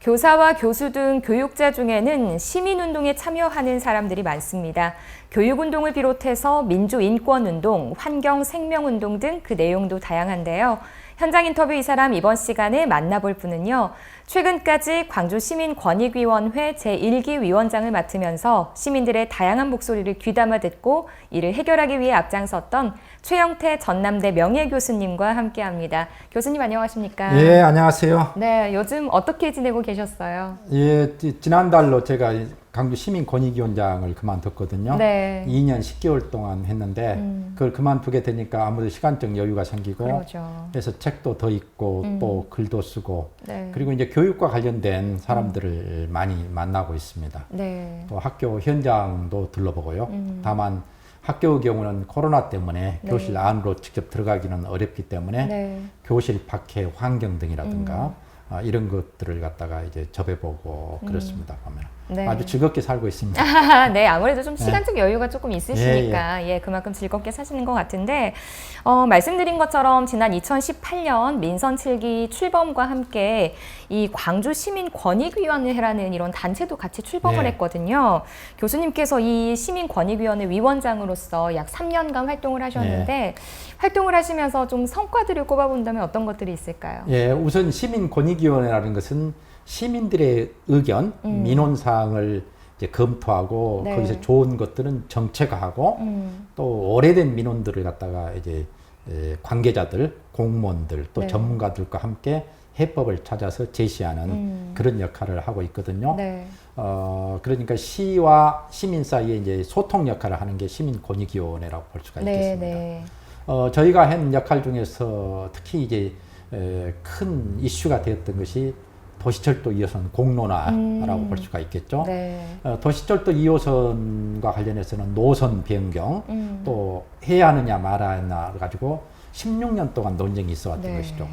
교사와 교수 등 교육자 중에는 시민운동에 참여하는 사람들이 많습니다. 교육운동을 비롯해서 민주인권운동, 환경생명운동 등 그 내용도 다양한데요. 현장 인터뷰 이 사람 이번 시간에 만나볼 분은요. 최근까지 광주시민권익위원회 제1기 위원장을 맡으면서 시민들의 다양한 목소리를 귀담아 듣고 이를 해결하기 위해 앞장섰던 최영태 전남대 명예교수님과 함께합니다. 교수님 안녕하십니까? 예, 안녕하세요. 네, 요즘 어떻게 지내고 계셨어요? 예, 지- 지난달로 제가 이 강주 시민 권익위원장을 그만뒀거든요. 네. 2년 10개월 동안 했는데 음. 그걸 그만두게 되니까 아무래도 시간적 여유가 생기고 그러죠. 그래서 책도 더 읽고 음. 또 글도 쓰고 네. 그리고 이제 교육과 관련된 사람들을 많이 만나고 있습니다. 네. 또 학교 현장도 둘러보고요. 음. 다만 학교의 경우는 코로나 때문에 네. 교실 안으로 직접 들어가기는 어렵기 때문에 네. 교실 밖의 환경 등이라든가 음. 아, 이런 것들을 갖다가 이제 접해보고 그렇습니다. 보면 네. 아주 즐겁게 살고 있습니다. 네, 아무래도 좀 시간적 여유가 조금 있으시니까 예, 그만큼 즐겁게 사시는 것 같은데 어, 말씀드린 것처럼 지난 2018년 민선 7기 출범과 함께 이 광주 시민 권익위원회라는 이런 단체도 같이 출범을 네. 했거든요. 교수님께서 이 시민 권익위원회 위원장으로서 약 3년간 활동을 하셨는데 네. 활동을 하시면서 좀 성과들을 꼽아본다면 어떤 것들이 있을까요? 예, 우선 시민 권익위원회라는 것은 시민들의 의견, 음. 민원 사항을 이제 검토하고 네. 거기서 좋은 것들은 정책화하고 음, 또 오래된 민원들을 갖다가 이제 에, 관계자들, 공무원들 또 네. 전문가들과 함께 해법을 찾아서 제시하는 음. 그런 역할을 하고 있거든요. 네. 어, 그러니까 시와 시민 사이에 이제 소통 역할을 하는 게 시민 권익위원회라고 볼 수가 네, 있겠습니다. 네. 어, 저희가 한 역할 중에서 특히 이제 에, 큰 이슈가 되었던 것이 도시철도 2호선 공론화라고 음. 볼 수가 있겠죠. 네. 어, 도시철도 2호선과 관련해서는 노선 변경 음. 또 해야 하느냐 말아야 하느냐 가지고 16년 동안 논쟁이 있어 왔던 네. 것이죠.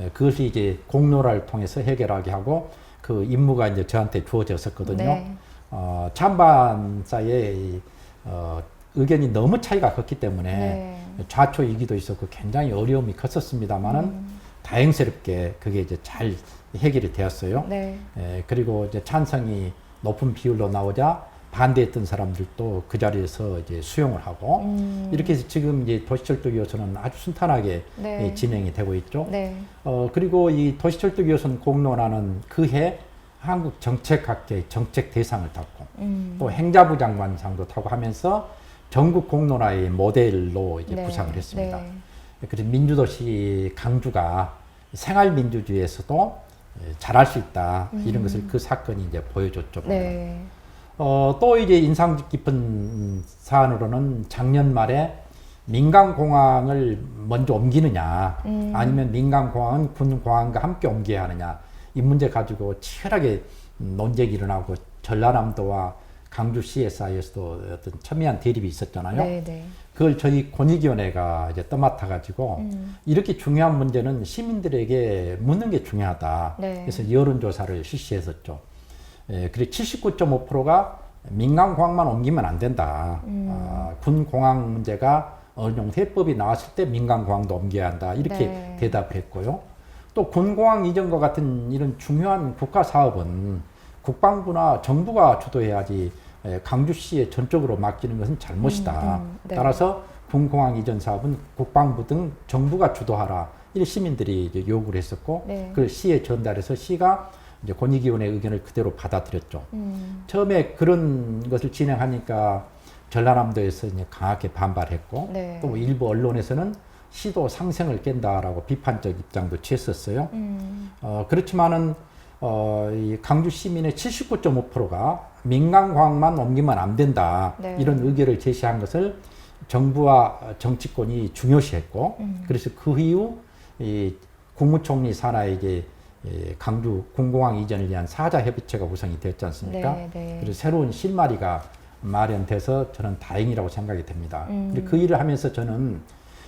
예, 그것이 이제 공론화를 통해서 해결하게 하고 그 임무가 이제 저한테 주어졌었거든요. 네. 어, 찬반 사이에 이, 어, 의견이 너무 차이가 컸기 때문에 네. 좌초 이기도 있었고 굉장히 어려움이 컸었습니다만은 음. 다행스럽게 그게 이제 잘 해결이 되었어요. 네. 예, 그리고 이제 찬성이 높은 비율로 나오자 반대했던 사람들도 그 자리에서 이제 수용을 하고 음. 이렇게 해서 지금 이제 도시철도 2호선은 아주 순탄하게 네. 예, 진행이 되고 있죠. 네. 어, 그리고 이 도시철도 2호선 공론화는 그해 한국 정책학계 정책 대상을 탔고 음. 또 행자부 장관상도 타고 하면서 전국 공론화의 모델로 이제 네. 구상을 했습니다. 네. 그래서 민주도시 강주가 생활민주주의에서도 예, 잘할 수 있다 이런 것을 그 사건이 이제 보여줬죠. 음. 네. 어, 또 이제 인상 깊은 사안으로는 작년 말에 민간공항을 먼저 옮기느냐 음. 아니면 민간공항은 군공항과 함께 옮겨야 하느냐 이 문제 가지고 치열하게 논쟁이 일어나고 전라남도와 강주시에 사이에서도 어떤 첨예한 대립이 있었잖아요. 네. 네. 그걸 저희 권익위원회가 이제 떠맡아 가지고 음. 이렇게 중요한 문제는 시민들에게 묻는 게 중요하다. 네. 그래서 여론조사를 실시했었죠. 예, 그리고 79.5%가 민간 공항만 옮기면 안 된다. 음. 아, 군 공항 문제가 어느 정도 해법이 나왔을 때 민간 공항도 옮겨야 한다. 이렇게 네. 대답을 했고요. 또 군 공항 이전과 같은 이런 중요한 국가 사업은 국방부나 정부가 주도해야지 에, 강주시에 전적으로 맡기는 것은 잘못이다. 음, 음, 네. 따라서 군공항 이전 사업은 국방부 등 정부가 주도하라. 이 시민들이 이제 요구를 했었고 네. 그걸 시에 전달해서 시가 이제 권익위원회 의견을 그대로 받아들였죠. 음. 처음에 그런 것을 진행하니까 전라남도에서 이제 강하게 반발했고 네. 또 일부 언론에서는 시도 상생을 깬다라고 비판적 입장도 취했었어요. 음. 어, 그렇지만은 어, 이 강주 시민의 79.5%가 민간공항만 옮기면 안 된다 네. 이런 의견을 제시한 것을 정부와 정치권이 중요시했고 음. 그래서 그 이후 이 국무총리 산하에게 이 강주 군공항 이전을 위한 사자 협의체가 구성이 되었지 않습니까? 네. 네. 그래서 새로운 실마리가 마련돼서 저는 다행이라고 생각이 됩니다. 음. 그 일을 하면서 저는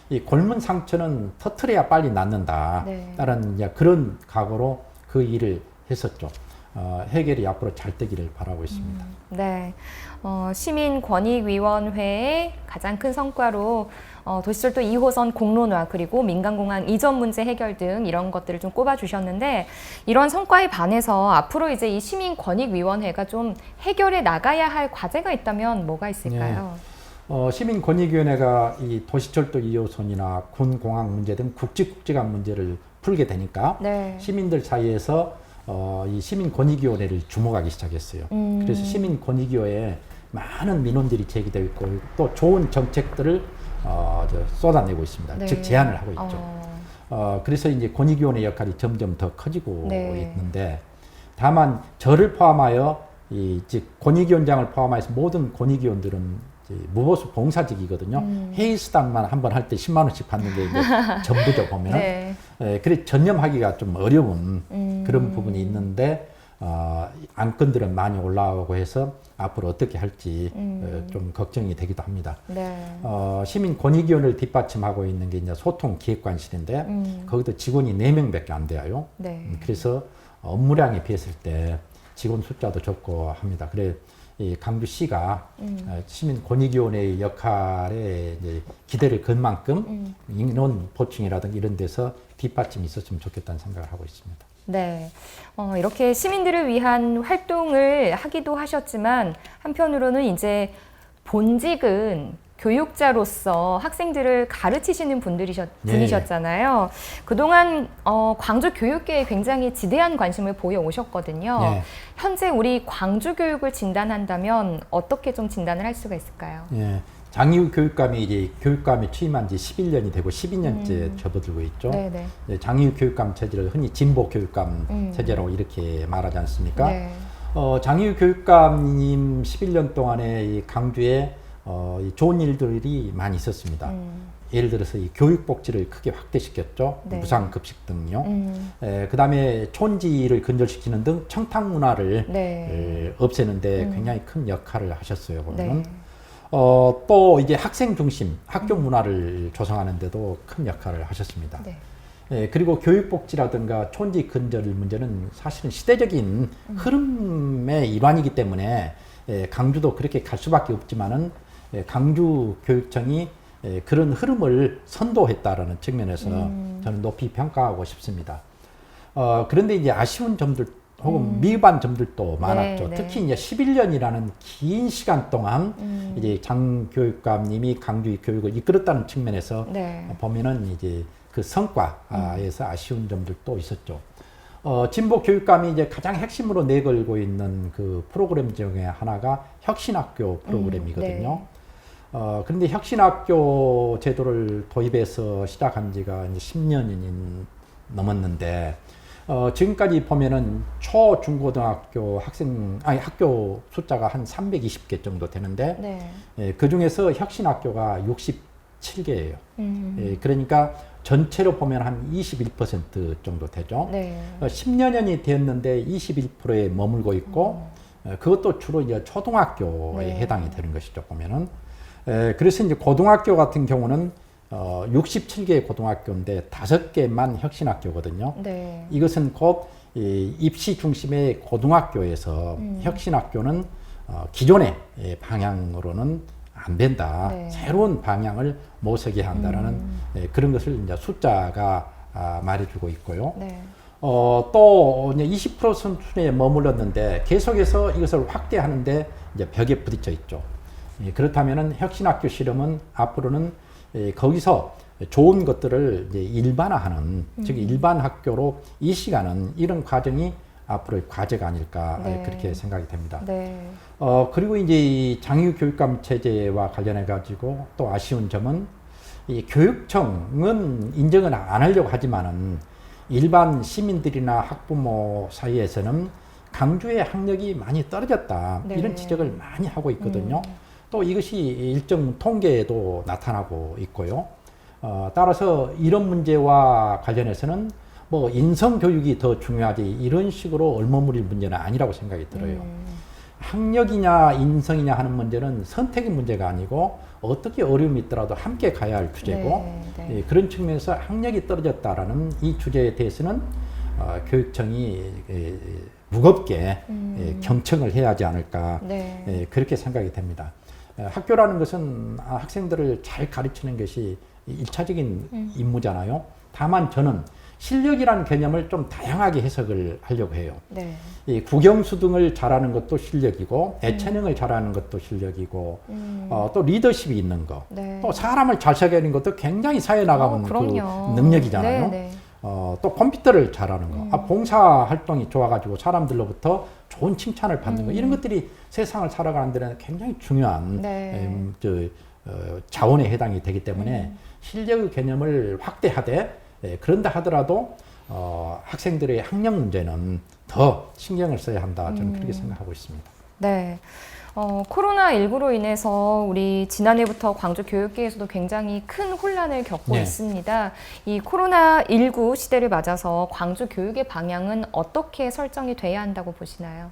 이 골문 상처는 터트려야 빨리 낫는다. 네. 라는 이제 그런 각오로 그 일을 했었죠. 어, 해결이 앞으로 잘 되기를 바라고 있습니다. 네. 어, 시민권익위원회의 가장 큰 성과로 어, 도시철도 2호선 공론화 그리고 민간공항 이전 문제 해결 등 이런 것들을 좀 꼽아주셨는데 이런 성과에 반해서 앞으로 이제 이 시민권익위원회가 좀 해결해 나가야 할 과제가 있다면 뭐가 있을까요? 어, 시민권익위원회가 이 도시철도 2호선이나 군공항 문제 등 국지국지간 문제를 풀게 되니까 네. 시민들 사이에서 어, 이 시민권익위원회를 주목하기 시작했어요. 음. 그래서 시민권익위원회에 많은 민원들이 제기되고 있고 또 좋은 정책들을 어, 저 쏟아내고 있습니다. 네. 즉 제안을 하고 있죠. 어, 어, 그래서 이제 권익위원회 역할이 점점 더 커지고 네. 있는데 다만 저를 포함하여 이 즉 권익위원장을 포함해서 모든 권익위원들은 무보수 봉사직이거든요. 음. 회의 수당만 한 번 할 때 10만 원씩 받는 게 이제 전부죠 보면. 네. 예, 그래 전념하기가 좀 어려운 음. 그런 부분이 있는데 어, 안건들은 많이 올라오고 해서 앞으로 어떻게 할지 음. 어, 좀 걱정이 되기도 합니다. 네. 어, 시민 권익위원회를 뒷받침하고 있는 게 이제 소통 기획관실인데 음. 거기도 직원이 4명밖에 안 돼요. 네. 음, 그래서 업무량에 비했을 때 직원 숫자도 적고 합니다. 그래 이 강주시가 음. 어, 시민 권익위원회의 역할에 이제 기대를 건 만큼 음. 인원 보충이라든가 이런 데서 뒷받침이 있었으면 좋겠다는 생각을 하고 있습니다. 네. 어, 이렇게 시민들을 위한 활동을 하기도 하셨지만 한편으로는 이제 본직은 교육자로서 학생들을 가르치시는 분들이셨, 예. 분이셨잖아요. 그동안 어, 광주 교육계에 굉장히 지대한 관심을 보여 오셨거든요. 예. 현재 우리 광주 교육을 진단한다면 어떻게 좀 진단을 할 수가 있을까요? 예. 장유 교육감이 이제 교육감에 취임한 지 11년이 되고 12년째 접어들고 있죠. 음. 네네. 예, 장유 교육감 체제를 흔히 진보 교육감 음. 체제라고 이렇게 말하지 않습니까? 네. 어, 장유 교육감님 11년 동안에 이 강주에 어, 이 좋은 일들이 많이 있었습니다. 음. 예를 들어서 이 교육 복지를 크게 확대시켰죠. 네. 무상 급식 등요. 음. 에, 그다음에 촌지를 근절시키는 등 청탁 문화를 네. 에, 없애는데 음. 굉장히 큰 역할을 하셨어요. 보면 네. 어, 또 이제 학생 중심 학교 문화를 조성하는데도 큰 역할을 하셨습니다. 네. 예, 그리고 교육복지라든가 촌지 근절 문제는 사실은 시대적인 흐름의 일환이기 때문에 예, 강주도 그렇게 갈 수밖에 없지만은 예, 강주 교육청이 예, 그런 흐름을 선도했다라는 측면에서 음. 저는 높이 평가하고 싶습니다. 어, 그런데 이제 아쉬운 점들 혹은 미흡한 점들도 많았죠. 네. 특히 이제 11년이라는 긴 시간 동안 음. 이제 장 교육감님이 강주 교육을 이끌었다는 측면에서 네. 보면은 이제 그 성과에서 아쉬운 점들도 있었죠. 어, 진보 교육감이 이제 가장 핵심으로 내걸고 있는 그 프로그램 중에 하나가 혁신학교 프로그램이거든요. 네. 어, 그런데 혁신학교 제도를 도입해서 시작한 지가 이제 10년이 넘었는데, 어, 지금까지 보면은 초, 중 고등학교 학생, 아니 학교 숫자가 한 320개 정도 되는데, 네. 예, 그 중에서 혁신학교가 67개예요. 음. 예, 그러니까 전체로 보면 한 21% 정도 되죠. 네. 어, 10년이 되었는데 21%에 머물고 있고 어, 그것도 주로 이제 초등학교에 네. 해당이 되는 것이죠 보면은 에, 그래서 이제 고등학교 같은 경우는 어, 67개 고등학교인데 다섯 개만 혁신학교거든요. 네. 이것은 곧 이, 입시 중심의 고등학교에서 음. 혁신학교는 어, 기존의 예, 방향으로는 안 된다. 네. 새로운 방향을 모색해야 한다라는 음. 예, 그런 것을 이제 숫자가 아, 말해주고 있고요. 네. 어, 또 이제 20% 수준에 머물렀는데 계속해서 이것을 확대하는데 이제 벽에 부딪혀 있죠. 예, 그렇다면은 혁신학교 실험은 앞으로는 예, 거기서 좋은 것들을 일반화하는 즉 일반 학교로 이 시간은 이런 과정이 앞으로의 과제가 아닐까 네. 그렇게 생각이 됩니다. 네. 어, 그리고 이제 이 장유 교육감 체제와 관련해 가지고 또 아쉬운 점은 이 교육청은 인정을 안 하려고 하지만은 일반 시민들이나 학부모 사이에서는 강주의 학력이 많이 떨어졌다. 네. 이런 지적을 많이 하고 있거든요. 음. 또 이것이 일정 통계에도 나타나고 있고요. 어, 따라서 이런 문제와 관련해서는 뭐 인성 교육이 더 중요하지 이런 식으로 얼머무릴 문제는 아니라고 생각이 들어요. 음. 학력이냐 인성이냐 하는 문제는 선택의 문제가 아니고 어떻게 어려움이 있더라도 함께 가야 할 주제고 네, 네. 예, 그런 측면에서 학력이 떨어졌다라는 이 주제에 대해서는 어, 교육청이 예, 무겁게 음. 예, 경청을 해야 하지 않을까 네. 예, 그렇게 생각이 됩니다. 예, 학교라는 것은 아, 학생들을 잘 가르치는 것이 일차적인 음. 임무잖아요. 다만 저는 실력이라는 개념을 좀 다양하게 해석을 하려고 해요. 네. 이 국영수 등을 잘하는 것도 실력이고 애체능을 잘하는 것도 실력이고 음. 어, 또 리더십이 있는 거, 네. 또 사람을 잘 사귀는 것도 굉장히 사회 나가면 어, 그. 능력이잖아요. 네, 네. 어, 또 컴퓨터를 잘하는 거, 음. 아, 봉사 활동이 좋아가지고 사람들로부터 좋은 칭찬을 받는 거 음. 이런 것들이 세상을 살아가는 데는 굉장히 중요한 네. 음, 저, 어, 자원에 해당이 되기 때문에 음. 실력의 개념을 확대하되 예, 그런다 하더라도 어, 학생들의 학력 문제는 더 신경을 써야 한다 저는 음. 그렇게 생각하고 있습니다. 네. 어, 코로나19로 인해서 우리 지난해부터 광주 교육계에서도 굉장히 큰 혼란을 겪고 네. 있습니다. 이 코로나19 시대를 맞아서 광주 교육의 방향은 어떻게 설정이 돼야 한다고 보시나요?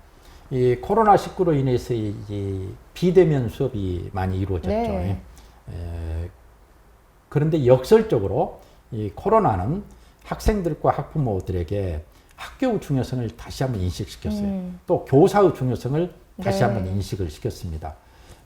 이 코로나 19로 인해서 이, 이 비대면 수업이 많이 이루어졌죠. 네. 에, 그런데 역설적으로 이 코로나는 학생들과 학부모들에게 학교의 중요성을 다시 한번 인식시켰어요. 음. 또 교사의 중요성을 다시 네. 한번 인식을 시켰습니다.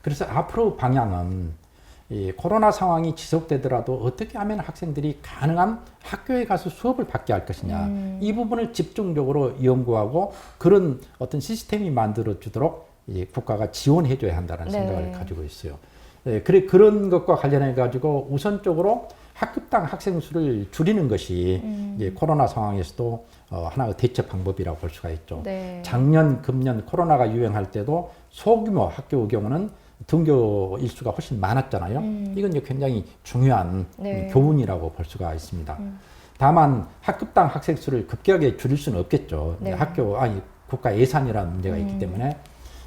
그래서 앞으로 방향은 이 코로나 상황이 지속되더라도 어떻게 하면 학생들이 가능한 학교에 가서 수업을 받게 할 것이냐 음. 이 부분을 집중적으로 연구하고 그런 어떤 시스템이 만들어 주도록 이 국가가 지원해 줘야 한다는 네. 생각을 가지고 있어요. 예, 그래 그런 것과 관련해 가지고 우선적으로 학급당 학생 수를 줄이는 것이 음. 이제 코로나 상황에서도 어, 하나의 대처 방법이라고 볼 수가 있죠. 네. 작년, 금년 코로나가 유행할 때도 소규모 학교의 경우는 등교 일수가 훨씬 많았잖아요. 음. 이건 이제 굉장히 중요한 네. 음, 교훈이라고 볼 수가 있습니다. 음. 다만 학급당 학생 수를 급격하게 줄일 수는 없겠죠. 네. 학교 아니 국가 예산이라는 문제가 있기 음. 때문에.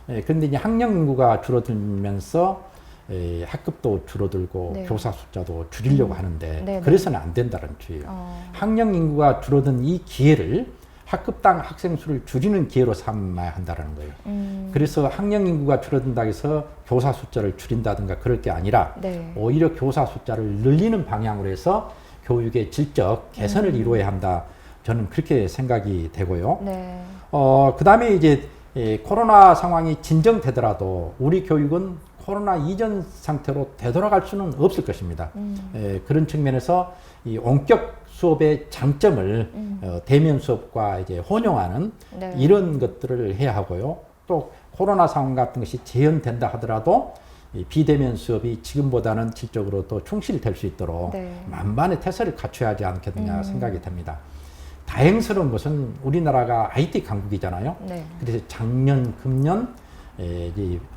예, 그런데 이제 학령 인구가 줄어들면서 예, 학급도 줄어들고 네. 교사 숫자도 줄이려고 음. 하는데 네, 네. 그래서는 안 된다는 주의예요. 어, 학령 인구가 줄어든 이 기회를 학급당 학생 수를 줄이는 기회로 삼아야 한다는 거예요. 음. 그래서 학령 인구가 줄어든다고 해서 교사 숫자를 줄인다든가 그럴 게 아니라 네. 오히려 교사 숫자를 늘리는 방향으로 해서 교육의 질적 개선을 음. 이루어야 한다. 저는 그렇게 생각이 되고요. 네. 어, 그 다음에 이제 이 코로나 상황이 진정되더라도 우리 교육은 코로나 이전 상태로 되돌아갈 수는 없을 것입니다. 음. 에, 그런 측면에서 이 원격 수업의 장점을 음. 어, 대면 수업과 이제 혼용하는 네. 이런 것들을 해야 하고요. 또 코로나 상황 같은 것이 재현된다 하더라도 이 비대면 수업이 지금보다는 질적으로 또 충실될 수 있도록 네. 만반의 태세를 갖춰야 하지 않겠느냐 음. 생각이 됩니다. 다행스러운 것은 우리나라가 IT 강국이잖아요. 네. 그래서 작년, 금년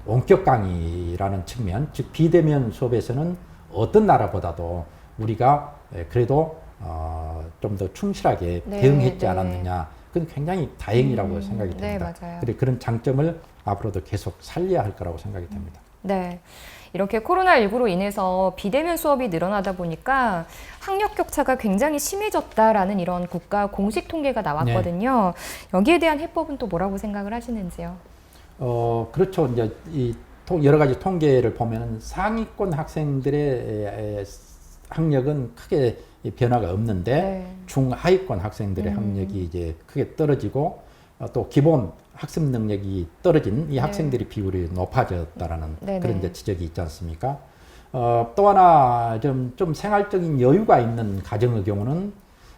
원격 강의라는 측면, 즉 비대면 수업에서는 어떤 나라보다도 우리가 에, 그래도 어, 좀 더 충실하게 네, 대응했지 네. 않았느냐. 그건 굉장히 다행이라고 음, 생각이 네, 됩니다. 맞아요. 그래 그런 장점을 앞으로도 계속 살려야 할 거라고 생각이 됩니다. 네. 이렇게 코로나19로 인해서 비대면 수업이 늘어나다 보니까 학력 격차가 굉장히 심해졌다라는 이런 국가 공식 통계가 나왔거든요. 네. 여기에 대한 해법은 또 뭐라고 생각을 하시는지요? 어, 그렇죠. 이제 이 통- 여러 가지 통계를 보면은 상위권 학생들의 학력은 크게 이 변화가 없는데 네. 중하위권 학생들의 음. 학력이 이제 크게 떨어지고 어, 또 기본 학습 능력이 떨어진 이 네. 학생들의 비율이 높아졌다라는 네네. 그런 이제 지적이 있지 않습니까? 어, 또 하나 좀, 좀 생활적인 여유가 있는 가정의 경우는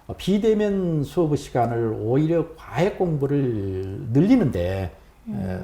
어, 비대면 수업 시간을 오히려 과외 공부를 늘리는데 에,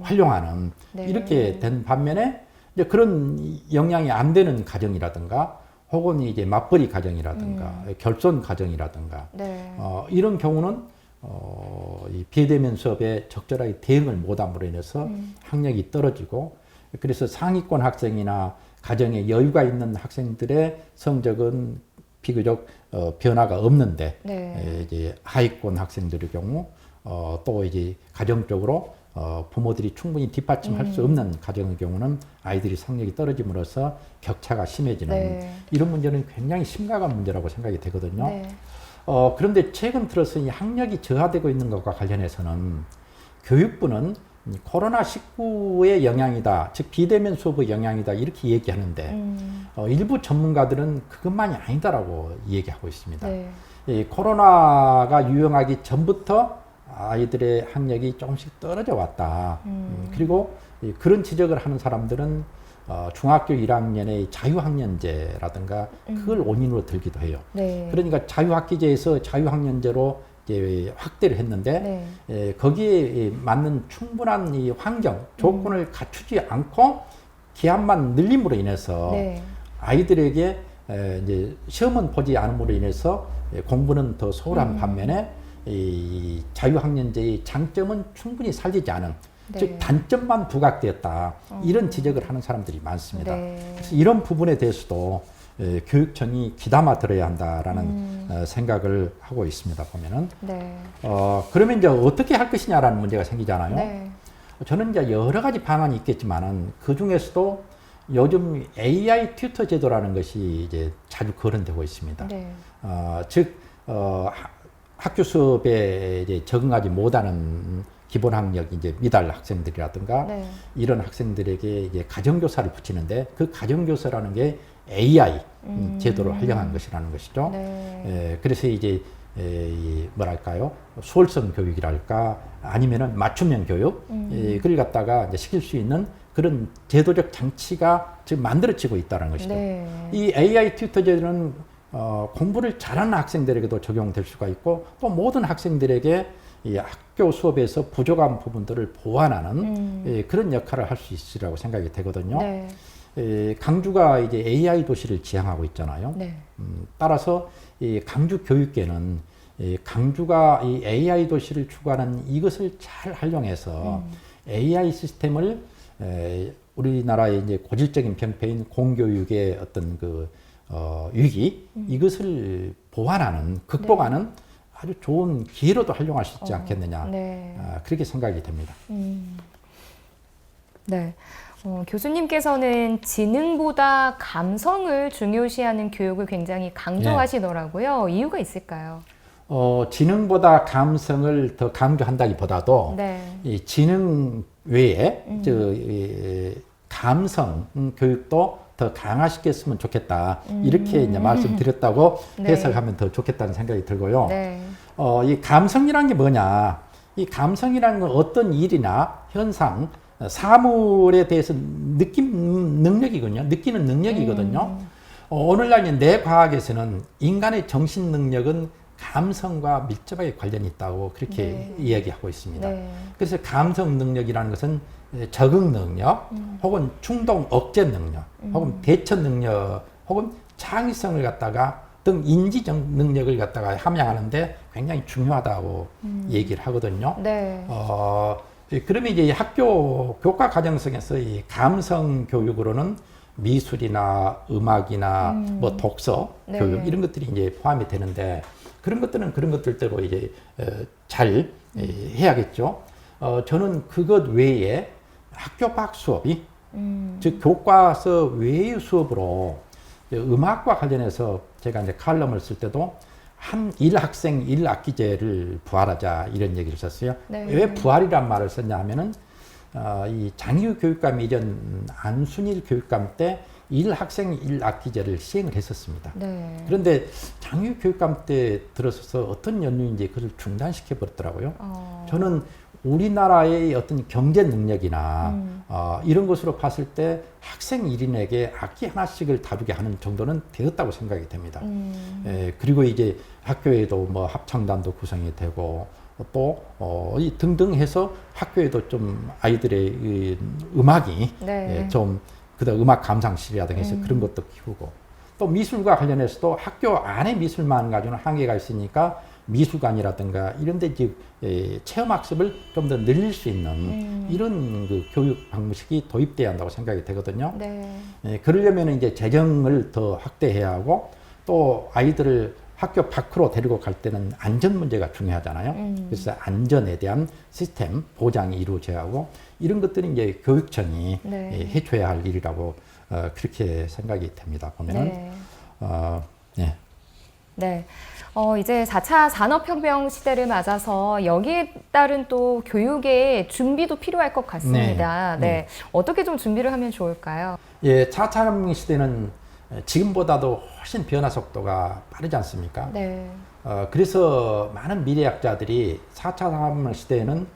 활용하는 네. 이렇게 된 반면에 이제 그런 영향이 안 되는 가정이라든가 혹은 이제 맞벌이 가정이라든가 결손 가정이라든가 네. 어, 이런 경우는 어, 이 비대면 수업에 적절하게 대응을 못함으로 인해서 음. 학력이 떨어지고 그래서 상위권 학생이나 가정에 여유가 있는 학생들의 성적은 비교적 어, 변화가 없는데 네. 에, 이제 하위권 학생들의 경우 어, 또 이제 가정적으로 어, 부모들이 충분히 뒷받침할 수 음. 없는 가정의 경우는 아이들이 성적이 떨어짐으로써 격차가 심해지는 네. 이런 문제는 굉장히 심각한 문제라고 생각이 되거든요. 네. 어, 그런데 최근 들어서 이 학력이 저하되고 있는 것과 관련해서는 교육부는 이 코로나19의 영향이다, 즉 비대면 수업의 영향이다 이렇게 얘기하는데 음. 어, 일부 전문가들은 그것만이 아니다라고 얘기하고 있습니다. 네. 이 코로나가 유행하기 전부터 아이들의 학력이 조금씩 떨어져 왔다. 음, 그리고 이 그런 지적을 하는 사람들은 어, 중학교 1학년의 자유학년제라든가 그걸 원인으로 들기도 해요. 네. 그러니까 자유학기제에서 자유학년제로 이제 확대를 했는데 네. 에, 거기에 맞는 충분한 이 환경 조건을 갖추지 않고 기한만 늘림으로 인해서 네. 아이들에게 에, 이제 시험은 보지 않음으로 인해서 에, 공부는 더 소홀한 음. 반면에 이 자유학년제의 장점은 충분히 살리지 않은 네. 즉 단점만 부각되었다 이런 지적을 하는 사람들이 많습니다. 네. 그래서 이런 부분에 대해서도 에, 교육청이 귀담아 들어야 한다라는 음. 어, 생각을 하고 있습니다. 보면은 네. 어, 그러면 이제 어떻게 할 것이냐라는 문제가 생기잖아요. 네. 저는 이제 여러 가지 방안이 있겠지만은 그 중에서도 요즘 AI 튜터 제도라는 것이 이제 자주 거론되고 있습니다. 네. 어, 즉 어, 하- 학교 수업에 이제 적응하지 못하는 기본 학력 이제 미달 학생들이라든가 네. 이런 학생들에게 이제 가정교사를 붙이는데 그 가정교사라는 게 AI 음. 제도를 활용한 것이라는 것이죠. 네. 에, 그래서 이제 에, 이 뭐랄까요 수월성 교육이랄까 아니면은 맞춤형 교육 음. 에, 그걸 갖다가 이제 시킬 수 있는 그런 제도적 장치가 지금 만들어지고 있다는 것이죠. 네. 이 AI 튜터 제도는 어, 공부를 잘하는 학생들에게도 적용될 수가 있고 또 모든 학생들에게 이 학교 수업에서 부족한 부분들을 보완하는 음. 예, 그런 역할을 할 수 있으리라고 생각이 되거든요. 네. 에, 강주가 이제 AI 도시를 지향하고 있잖아요. 네. 음, 따라서 이 강주 교육계는 이 강주가 이 AI 도시를 추구하는 이것을 잘 활용해서 음. AI 시스템을 에, 우리나라의 이제 고질적인 병폐인 공교육의 어떤 그 어, 위기 음. 이것을 보완하는 극복하는 아주 좋은 기회로도 활용할 수 있지 네. 어, 않겠느냐 네. 아, 그렇게 생각이 됩니다. 음. 네. 어, 교수님께서는 지능보다 감성을 중요시하는 교육을 굉장히 강조하시더라고요. 이유가 있을까요? 어, 지능보다 감성을 더 강조한다기보다도 네. 이 지능 외에 음. 저 이, 감성 음, 교육도 더 강화시켰으면 좋겠다 이렇게 이제 말씀드렸다고 음. 네. 해석하면 더 좋겠다는 생각이 들고요. 네. 어, 이 감성이란 게 뭐냐? 이 감성이라는 건 어떤 일이나 현상, 어, 사물에 대해서 느낌 능력이거든요. 느끼는 능력이거든요. 음. 어, 오늘날 내 과학에서는 인간의 정신 능력은 감성과 밀접하게 관련이 있다고 그렇게 네. 이야기하고 있습니다. 네. 그래서 감성 능력이라는 것은 에, 적응 능력, 음. 혹은 충동 억제 능력, 혹은 대처 능력, 혹은 창의성을 갖다가 등 인지적 능력을 갖다가 함양하는데 굉장히 중요하다고 얘기를 하거든요. 네. 어, 예, 그러면 이제 학교 교과 과정성에서 이 감성 교육으로는 미술이나 음악이나 뭐 독서 네. 교육 이런 것들이 이제 포함이 되는데 그런 것들은 그런 것들대로 이제 어, 잘 예, 해야겠죠. 어, 저는 그것 외에 학교 밖 수업이 음. 즉 교과서 외의 수업으로 음악과 관련해서 제가 이제 칼럼을 쓸 때도 한 일 학생 일 학기제를 부활하자 이런 얘기를 썼어요. 네. 왜 부활이란 말을 썼냐 하면은 어, 이 장유 교육감 이전 안순일 교육감 때 일 학생 일 학기제를 시행을 했었습니다. 네. 그런데 장유 교육감 때 들어서서 어떤 연유인지 그걸 중단시켜 버렸더라고요. 어. 저는 우리나라의 어떤 경제 능력이나 음. 어, 이런 것으로 봤을 때 학생 1인에게 악기 하나씩을 다루게 하는 정도는 되었다고 생각이 됩니다. 음. 에, 그리고 이제 학교에도 뭐 합창단도 구성이 되고 또 어, 이 등등 해서 학교에도 좀 아이들의 이 음악이 네. 예, 좀 그다음 음악 감상실이라든가 해서 그런 것도 키우고 또 미술과 관련해서도 학교 안에 미술만 가지고는 한계가 있으니까 미술관이라든가 이런 데 이제 예, 체험학습을 좀 더 늘릴 수 있는 음. 이런 그 교육 방식이 도입돼야 한다고 생각이 되거든요. 네. 예, 그러려면 이제 재정을 더 확대해야 하고 또 아이들을 학교 밖으로 데리고 갈 때는 안전 문제가 중요하잖아요. 음. 그래서 안전에 대한 시스템 보장이 이루어져야 하고 이런 것들이 이제 교육청이 네. 예, 해줘야 할 일이라고 어, 그렇게 생각이 됩니다. 보면은 네. 어, 네. 네. 어, 이제 4차 산업혁명 시대를 맞아서 여기에 따른 또 교육의 준비도 필요할 것 같습니다. 네. 네. 어떻게 좀 준비를 하면 좋을까요? 예, 4차革命 시대는 지금보다도 훨씬 변화 속도가 빠르지 않습니까? 네. 어, 그래서 많은 미래학자들이 4차 산업혁명 시대에는 어,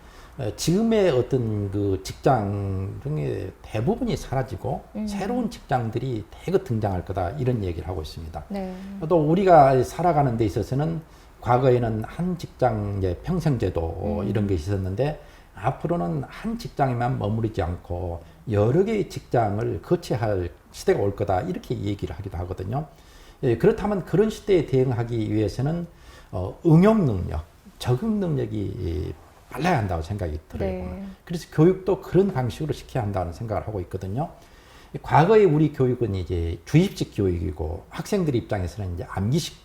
지금의 어떤 그 직장 중에 대부분이 사라지고 새로운 직장들이 대거 등장할 거다 이런 얘기를 하고 있습니다. 네. 또 우리가 살아가는 데 있어서는 과거에는 한 직장 이제 평생제도 이런 게 있었는데 앞으로는 한 직장에만 머무르지 않고 여러 개의 직장을 거치할 시대가 올 거다 이렇게 얘기를 하기도 하거든요. 예, 그렇다면 그런 시대에 대응하기 위해서는 어, 응용 능력, 적응 능력이 빨라야 한다고 생각이 들어요. 네. 그래서 교육도 그런 방식으로 시켜야 한다는 생각을 하고 있거든요. 과거에 우리 교육은 이제 주입식 교육이고 학생들 입장에서는 이제 암기식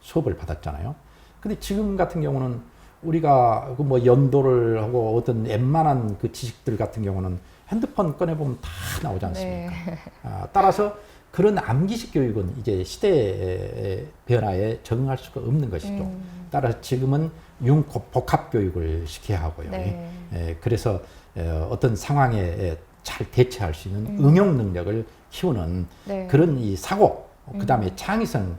수업을 받았잖아요. 근데 지금 같은 경우는 우리가 그뭐 연도를 하고 어떤 웬만한 그 지식들 같은 경우는 핸드폰 꺼내보면 다 나오지 않습니까? 아, 따라서 그런 암기식 교육은 이제 시대의 변화에 적응할 수가 없는 것이죠. 따라서 지금은 융복합 교육을 시켜야 하고요. 네. 예, 그래서 어, 어떤 상황에 잘 대처할 수 있는 응용 능력을 키우는 네. 그런 이 사고, 그 다음에 창의성을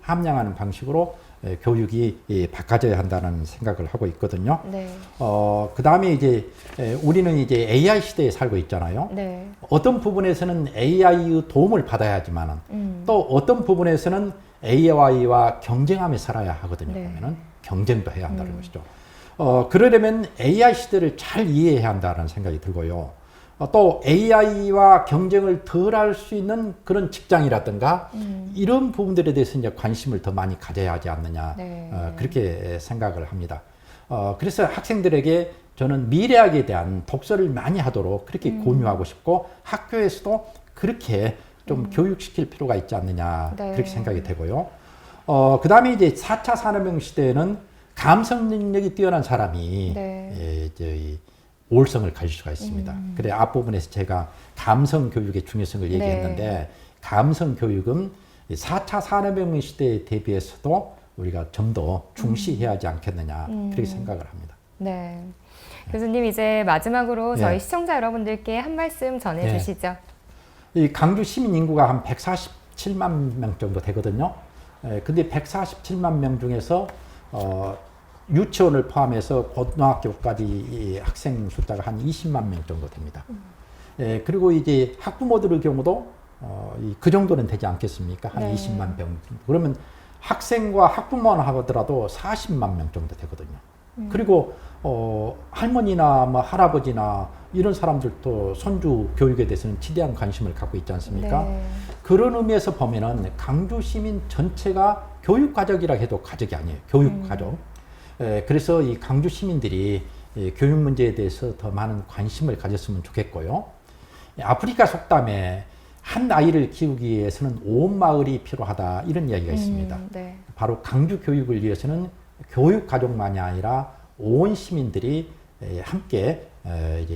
함양하는 방식으로 에, 교육이 이, 바꿔져야 한다는 생각을 하고 있거든요. 네. 어, 그 다음에 이제 에, 우리는 이제 AI 시대에 살고 있잖아요. 네. 어떤 부분에서는 AI의 도움을 받아야 하지만 음. 또 어떤 부분에서는 AI와 경쟁하며 살아야 하거든요. 네. 그러면은 경쟁도 해야 한다는 것이죠. 어, 그러려면 AI 시대를 잘 이해해야 한다는 생각이 들고요. 어, 또 AI와 경쟁을 덜 할 수 있는 그런 직장이라든가 음. 이런 부분들에 대해서 이제 관심을 더 많이 가져야 하지 않느냐 네. 어, 그렇게 생각을 합니다. 어, 그래서 학생들에게 저는 미래학에 대한 독서를 많이 하도록 그렇게 음. 권유하고 싶고 학교에서도 그렇게 좀 교육시킬 필요가 있지 않느냐 네. 그렇게 생각이 되고요. 어, 그 다음에 이제 4차 산업혁명 시대에는 감성 능력이 뛰어난 사람이 네. 예, 이제 이 올성을 가질 수가 있습니다. 그래 앞부분에서 제가 감성 교육의 중요성을 얘기했는데 감성 교육은 이 4차 산업혁명 시대에 대비해서도 우리가 좀 더 중시해야 하지 않겠느냐 그렇게 생각을 합니다. 네. 교수님 이제 마지막으로 저희 예. 시청자 여러분들께 한 말씀 전해 예. 주시죠. 이 강주 시민 인구가 한 147만 명 정도 되거든요. 에, 근데 147만 명 중에서 어, 유치원을 포함해서 고등학교까지 이 학생 숫자가 한 20만 명 정도 됩니다. 에, 그리고 이제 학부모들의 경우도 어, 이, 그 정도는 되지 않겠습니까? 한 네. 20만 명. 그러면 학생과 학부모만 하더라도 40만 명 정도 되거든요. 그리고 어, 할머니나 뭐 할아버지나 이런 사람들도 손주 교육에 대해서는 지대한 관심을 갖고 있지 않습니까? 네. 그런 의미에서 보면은 강주 시민 전체가 교육 가족이라 해도 가족이 아니에요. 교육 가족. 에, 그래서 이 강주 시민들이 이 교육 문제에 대해서 더 많은 관심을 가졌으면 좋겠고요. 이 아프리카 속담에 한 아이를 키우기 위해서는 온 마을이 필요하다 이런 이야기가 있습니다. 음, 네. 바로 강주 교육을 위해서는 교육 가족만이 아니라 온 시민들이 에, 함께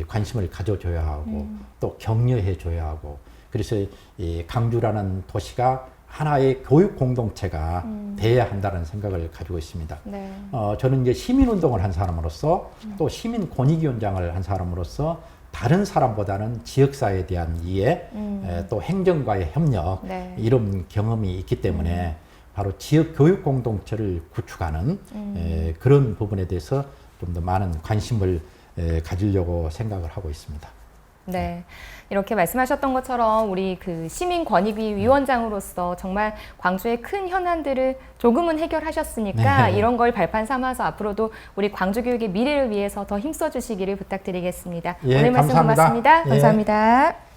관심을 가져줘야 하고 또 격려해 줘야 하고 그래서 이 강주라는 도시가 하나의 교육 공동체가 돼야 한다는 생각을 가지고 있습니다. 네. 어, 저는 이제 시민운동을 한 사람으로서 또 시민 권익위원장을 한 사람으로서 다른 사람보다는 지역사회에 대한 이해, 음. 에, 또 행정과의 협력 네. 이런 경험이 있기 때문에 바로 지역 교육 공동체를 구축하는 음. 에, 그런 부분에 대해서 좀 더 많은 관심을 에, 가지려고 생각을 하고 있습니다. 네. 이렇게 말씀하셨던 것처럼 우리 그 시민권익위 위원장으로서 정말 광주의 큰 현안들을 조금은 해결하셨으니까 네. 이런 걸 발판 삼아서 앞으로도 우리 광주 교육의 미래를 위해서 더 힘써 주시기를 부탁드리겠습니다. 예, 오늘 말씀 감사합니다. 고맙습니다. 예. 감사합니다.